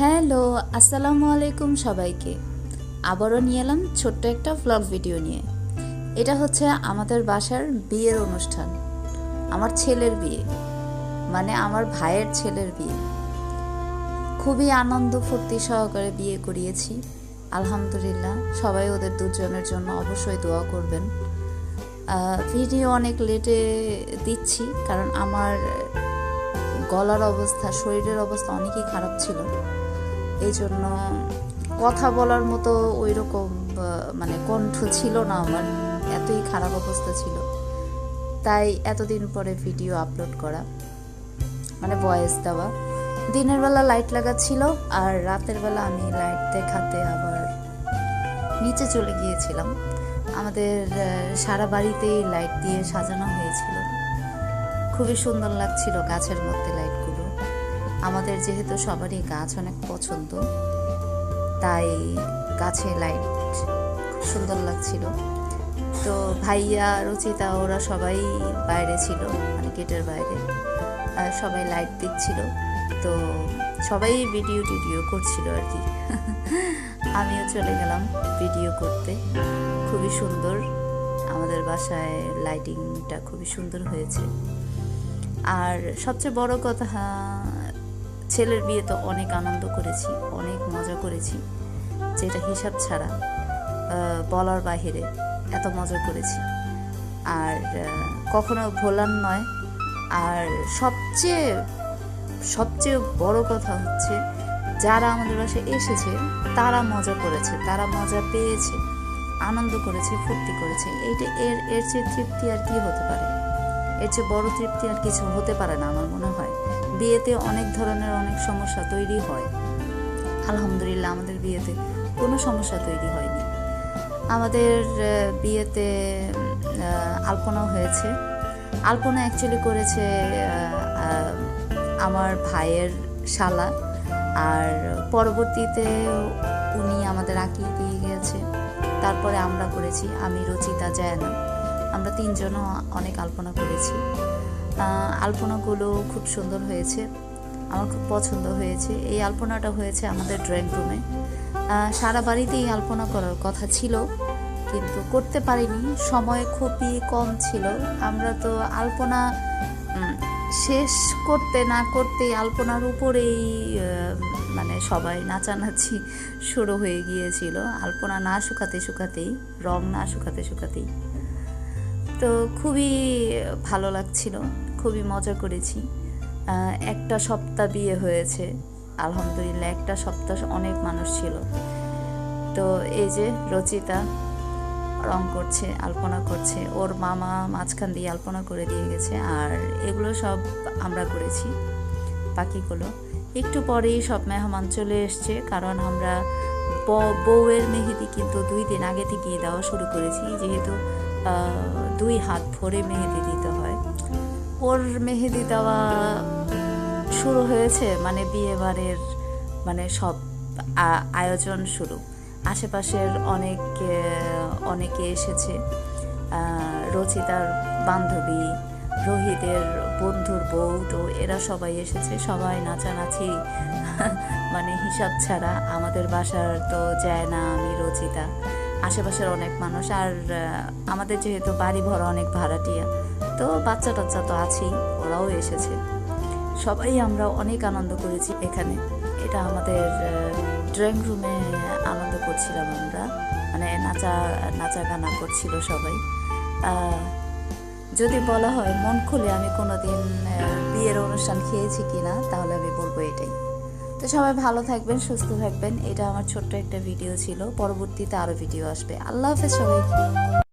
Hello, আসসালামু আলাইকুম সবাইকে। আবারও নিয়ে এলাম ছোট্ট একটা ভ্লগ ভিডিও নিয়ে। এটা হচ্ছে আমাদের বাসার বিয়ের অনুষ্ঠান, আমার ছেলের বিয়ে মানে আমার ভাইয়ের ছেলের বিয়ে। খুবই আনন্দ ফুর্তি সহকারে বিয়ে করিয়েছি, আলহামদুলিল্লাহ, সবাই ওদের দুজনের জন্য অবশ্যই দোয়া করবেন। ভিডিও অনেক লেটে দিচ্ছি, কারণ আমার গলার অবস্থা, শরীরের অবস্থা অনেকই খারাপ ছিল। এই জন্য কথা বলার মতো ওই রকম মানে কণ্ঠ ছিল না আমার, এতই খারাপ অবস্থা ছিল। তাই এতদিন পরে ভিডিও আপলোড করা মানে ভয়েস দেওয়া। দিনের বেলা লাইট লাগা ছিল আর রাতের বেলা আমি লাইট দেখাতে আবার নিচে চলে গিয়েছিলাম। আমাদের সারা বাড়িতেই লাইট দিয়ে সাজানো হয়েছিল। খুবই সুন্দর লাগছিল গাছের মধ্যে লাইটগুলো আমাদের যেহেতু সবারই গাছ অনেক পছন্দ, তাই গাছে লাইট খুব সুন্দর লাগছিল। তো ভাইয়া, রচিতা, ওরা সবাই বাইরে ছিল মানে গেটের বাইরে সবাই লাইট দিচ্ছিল। তো সবাই ভিডিও টিডিও করছিল আর কি। আমিও চলে গেলাম ভিডিও করতে। খুবই সুন্দর, আমাদের বাসায় লাইটিংটা খুবই সুন্দর হয়েছে। আর সবচেয়ে বড় কথা ছেলের বিয়ে তো অনেক আনন্দ করেছি, অনেক মজা করেছি, যেটা হিসাব ছাড়া বলার বাহিরে এত মজা করেছি। আর কখনো ভোলার নয়। আর সবচেয়ে সবচেয়ে বড় কথা হচ্ছে, যারা আমাদের বাসায় এসেছে, তারা মজা করেছে, তারা মজা পেয়েছে, আনন্দ করেছে, ফুর্তি করেছে। এইটা এর এর চেয়ে তৃপ্তি আর কি হতে পারে? এর চেয়ে বড় তৃপ্তি আর কিছু হতে পারে না, আমার মনে হয়। বিয়েতে অনেক ধরনের অনেক সমস্যা তৈরি হয়। আলহামদুলিল্লাহ আমাদের বিয়েতে কোনো সমস্যা তৈরি হয়নি। আমাদের বিয়েতে আলপনাও হয়েছে। আলপনা অ্যাকচুয়ালি করেছে আমার ভাইয়ের শালা। আর পরবর্তীতে উনি আমাদের আঁকিয়ে দিয়ে গিয়েছে। তারপরে আমরা করেছি, আমি, রচিতা, জায়ানা। আমরা তিনজনও অনেক আলপনা করেছি। আলপনাগুলো খুব সুন্দর হয়েছে। আমার খুব পছন্দ হয়েছে। এই আলপনাটা হয়েছে আমাদের ড্রয়িং রুমে। সারা বাড়িতেই আলপনা করার কথা ছিল, কিন্তু করতে পারিনি। সময় খুবই কম ছিল। আমরা তো আলপনা শেষ করতে না করতেই আলপনার উপরেই মানে সবাই নাচানাচি শুরু হয়ে গিয়েছিল। আলপনা না শুকাতে শুকাতেই, রং না শুকাতে শুকাতেই। তো খুবই ভালো লাগছিল। খুবই মজা করেছি। একটা সপ্তাহ বিয়ে হয়েছে। আলহামদুলিল্লাহ, একটা সপ্তাহ অনেক মানুষ ছিল। তো এই যে রচিতা রং করছে, আলপনা করছে, ওর মামা মাঝখান দিয়ে আলপনা করে দিয়ে গেছে, আর এগুলো সব আমরা করেছি, বাকিগুলো। একটু পরেই সব মেহমান চলে এসছে, কারণ আমরা বউয়ের মেহেদি কিন্তু দুই দিন আগে থেকেই দেওয়া শুরু করেছি, যেহেতু দুই হাত ভরে মেহেদি ওর মেহেদি দেওয়া শুরু হয়েছে মানে বিয়ে বাড়ির মানে সব আয়োজন শুরু। আশেপাশের অনেক অনেকে এসেছে। রচিতার বান্ধবী, রোহিতের বন্ধুর বউ তো এরা সবাই এসেছে। সবাই নাচানাচি মানে হিসাব ছাড়া। আমাদের বাসার তো যায় না আমি রচিতা। আশেপাশের অনেক মানুষ আর আমাদের যেহেতু বাড়ি ভরা অনেক ভাড়াটিয়া, তো বাচ্চা টাচ্চা তো আছেই, ওরাও এসেছে। সবাই আমরা অনেক আনন্দ করেছি এখানে। এটা আমাদের ড্রয়িং রুমে আনন্দ করছিলাম আমরা। মানে নাচা নাচা গানা করছিল সবাই। যদি বলা হয় মন খুলে আমি কোনোদিন বিয়ের অনুষ্ঠান খেয়েছি কিনা, তাহলে আমি বলব এটাই। তো সবাই ভালো থাকবেন, সুস্থ থাকবেন। এটা আমার ছোট্ট একটা ভিডিও ছিল। পরবর্তীতে আরও ভিডিও আসবে। আল্লাহ হাফেজ সবাই